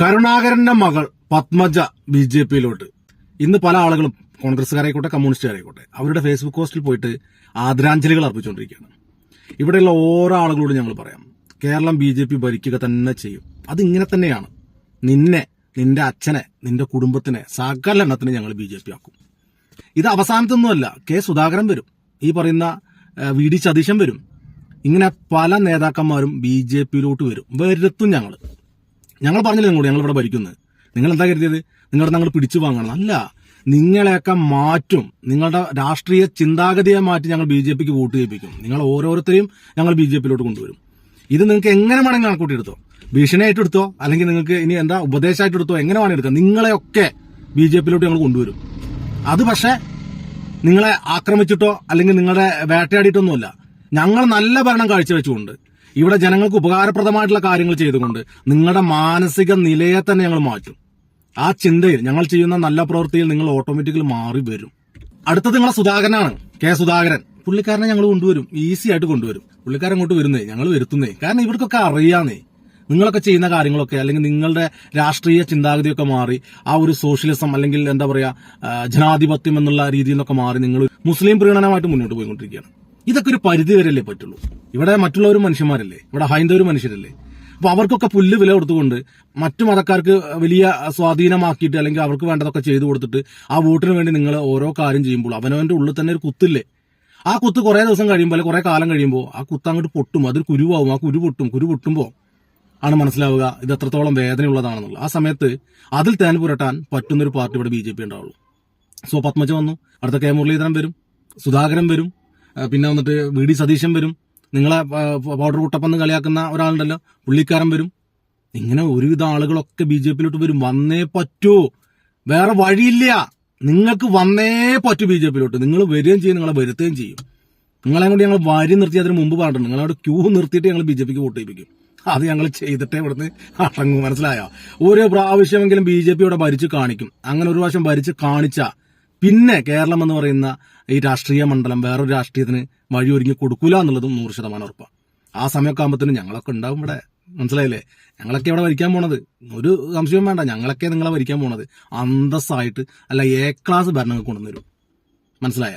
കരുണാകരന്റെ മകൾ Padmaja B J പിയിലോട്ട്. ഇന്ന് പല ആളുകളും കോൺഗ്രസ്സുകാരായിക്കോട്ടെ കമ്മ്യൂണിസ്റ്റുകാരായിക്കോട്ടെ അവരുടെ ഫേസ്ബുക്ക് പോസ്റ്റിൽ പോയിട്ട് ആദരാഞ്ജലികൾ അർപ്പിച്ചുകൊണ്ടിരിക്കുകയാണ്. ഇവിടെയുള്ള ഓരോ ആളുകളോട് ഞങ്ങൾ പറയാം കേരളം ബി ജെ പി ഭരിക്കുക തന്നെ ചെയ്യും. അതിങ്ങനെ തന്നെയാണ്. നിന്നെ നിന്റെ അച്ഛനെ നിന്റെ കുടുംബത്തിനെ സകല എണ്ണത്തിന് ഞങ്ങൾ ബി ജെ പി ആക്കും. ഇത് അവസാനത്തൊന്നുമല്ല കെ സുധാകരൻ വരും. ഈ പറയുന്ന വി ഡി സതീശൻ വരും. ഇങ്ങനെ പല നേതാക്കന്മാരും ബി ജെ പിയിലോട്ട് വരും. വരുത്തും ഞങ്ങൾ ഞങ്ങൾ പറഞ്ഞില്ല നിങ്ങളോട് ഞങ്ങൾ ഇവിടെ ഭരിക്കുന്നത് നിങ്ങൾ എന്താ കരുതിയത്? നിങ്ങളുടെ ഞങ്ങൾ പിടിച്ചു വാങ്ങണം. അല്ല നിങ്ങളെയൊക്കെ മാറ്റും. നിങ്ങളുടെ രാഷ്ട്രീയ ചിന്താഗതിയെ മാറ്റി ഞങ്ങൾ ബി ജെ പിക്ക് വോട്ട് ചെയ്യിപ്പിക്കും. നിങ്ങൾ ഓരോരുത്തരെയും ഞങ്ങൾ ബി ജെ പിയിലോട്ട് കൊണ്ടുവരും. ഇത് നിങ്ങൾക്ക് എങ്ങനെ വേണമെങ്കിൽ കണക്കൂട്ടി എടുത്തോ? ഭീഷണിയായിട്ട് എടുത്തോ? അല്ലെങ്കിൽ നിങ്ങൾക്ക് ഇനി എന്താ ഉപദേശമായിട്ട് എടുത്തോ? എങ്ങനെ വേണമെങ്കിൽ എടുക്കാം? നിങ്ങളെയൊക്കെ ബി ജെ പിയിലോട്ട് ഞങ്ങൾ കൊണ്ടുവരും. അത് പക്ഷേ നിങ്ങളെ ആക്രമിച്ചിട്ടോ അല്ലെങ്കിൽ നിങ്ങളുടെ വേട്ടയാടിയിട്ടൊന്നുമല്ല. ഞങ്ങൾ നല്ല ഭരണം കാഴ്ചവെച്ചുകൊണ്ട് ഇവിടെ ജനങ്ങൾക്ക് ഉപകാരപ്രദമായിട്ടുള്ള കാര്യങ്ങൾ ചെയ്തുകൊണ്ട് നിങ്ങളുടെ മാനസിക നിലയെ തന്നെ ഞങ്ങൾ മാറ്റും. ആ ചിന്തയിൽ ഞങ്ങൾ ചെയ്യുന്ന നല്ല പ്രവൃത്തിയിൽ നിങ്ങൾ ഓട്ടോമാറ്റിക്കലി മാറി വരും. അടുത്തത് നിങ്ങളെ സുധാകരനാണ്. കെ സുധാകരൻ. പുള്ളിക്കാരനെ ഞങ്ങൾ കൊണ്ടുവരും. ഈസി ആയിട്ട് കൊണ്ടുവരും. പുള്ളിക്കാരൻ അങ്ങോട്ട് വരുന്നേ ഞങ്ങൾ വരുത്തുന്നേ. കാരണം ഇവർക്കൊക്കെ അറിയാന്നേ. നിങ്ങളൊക്കെ ചെയ്യുന്ന കാര്യങ്ങളൊക്കെ അല്ലെങ്കിൽ നിങ്ങളുടെ രാഷ്ട്രീയ ചിന്താഗതിയൊക്കെ മാറി ആ ഒരു സോഷ്യലിസം അല്ലെങ്കിൽ എന്താ പറയാ ജനാധിപത്യം എന്നുള്ള രീതിയിൽ നിന്നൊക്കെ മാറി നിങ്ങൾ മുസ്ലിം പ്രീണനമായിട്ട് മുന്നോട്ട് പോയിക്കൊണ്ടിരിക്കുകയാണ്. ഇതൊക്കെ ഒരു പരിധി വരെയല്ലേ പറ്റുള്ളൂ. ഇവിടെ മറ്റുള്ളവരും മനുഷ്യന്മാരല്ലേ? ഇവിടെ ഹൈന്ദവരും മനുഷ്യരല്ലേ? അപ്പൊ അവർക്കൊക്കെ പുല്ല് വില കൊടുത്തുകൊണ്ട് മറ്റു മതക്കാർക്ക് വലിയ സ്വാധീനമാക്കിയിട്ട് അല്ലെങ്കിൽ അവർക്ക് വേണ്ടതൊക്കെ ചെയ്തു കൊടുത്തിട്ട് ആ വോട്ടിന് വേണ്ടി നിങ്ങൾ ഓരോ കാര്യം ചെയ്യുമ്പോൾ അവനവന്റെ ഉള്ളിൽ തന്നെ ഒരു കുത്തില്ലേ? ആ കുത്ത് കുറെ ദിവസം കഴിയുമ്പോൾ കുറെ കാലം കഴിയുമ്പോൾ ആ കുത്ത് അങ്ങോട്ട് പൊട്ടും. അതൊരു കുരുവാകും ആ കുരു പൊട്ടും. കുരു പൊട്ടുമ്പോൾ ആണ് മനസ്സിലാവുക ഇത് എത്രത്തോളം വേദനയുള്ളതാണെന്നുള്ളത്. ആ സമയത്ത് അതിൽ തേൻ പുരട്ടാൻ പറ്റുന്നൊരു പാർട്ടി ഇവിടെ ബി ജെ പി ഉണ്ടാവുള്ളൂ. സോ പത്മജ വന്നു. അടുത്ത കെ മുരളീധരൻ വരും. സുധാകരൻ വരും. പിന്നെ വന്നിട്ട് വി ഡി സതീശൻ വരും. നിങ്ങളെ പൗഡർ കുട്ടപ്പെന്ന് കളിയാക്കുന്ന ഒരാളുണ്ടല്ലോ. പുള്ളിക്കാരൻ വരും. ഇങ്ങനെ ഒരുവിധ ആളുകളൊക്കെ ബി ജെ പിയിലോട്ട് വരും. വന്നേ പറ്റൂ. വേറെ വഴിയില്ല. നിങ്ങൾക്ക് വന്നേ പറ്റൂ ബി ജെ പിയിലോട്ട്. നിങ്ങൾ വരികയും ചെയ്യും നിങ്ങളെ വരുത്തുകയും ചെയ്യും. നിങ്ങളെ കൊണ്ട് ഞങ്ങൾ വാരി നിർത്തി അതിന് മുമ്പ് പറഞ്ഞിട്ടുണ്ട് നിങ്ങളവിടെ ക്യൂ നിർത്തിയിട്ട് ഞങ്ങൾ ബി ജെ പിക്ക് വോട്ട് ചെയ്യിപ്പിക്കും. അത് ഞങ്ങൾ ചെയ്തിട്ടേ ഇവിടുന്ന് അടങ്ങും. മനസ്സിലായോ? ഓരോ പ്രാവശ്യമെങ്കിലും ബി ജെ പി ഇവിടെ ഭരിച്ച് കാണിക്കും. അങ്ങനെ ഒരു പ്രാവശ്യം ഭരിച്ച് കാണിച്ച പിന്നെ കേരളം എന്ന് പറയുന്ന ഈ രാഷ്ട്രീയ മണ്ഡലം വേറൊരു രാഷ്ട്രീയത്തിന് വഴി ഒരുങ്ങി കൊടുക്കൂല എന്നുള്ളതും നൂറ് ശതമാനം ഉറപ്പാണ് ആ സമയമൊക്കെ ആകുമ്പോഴത്തേനും ഞങ്ങളൊക്കെ ഉണ്ടാവും ഇവിടെ. മനസ്സിലായില്ലേ? ഞങ്ങളൊക്കെ ഇവിടെ ഭരിക്കാൻ പോണത്. ഒരു സംശയം വേണ്ട. ഞങ്ങളൊക്കെ നിങ്ങളെ ഭരിക്കാൻ പോണത്. അന്തസ്സായിട്ട് അല്ല എ ക്ലാസ് ഭരണങ്ങൾ കൊണ്ടുവന്നരും മനസ്സിലായ?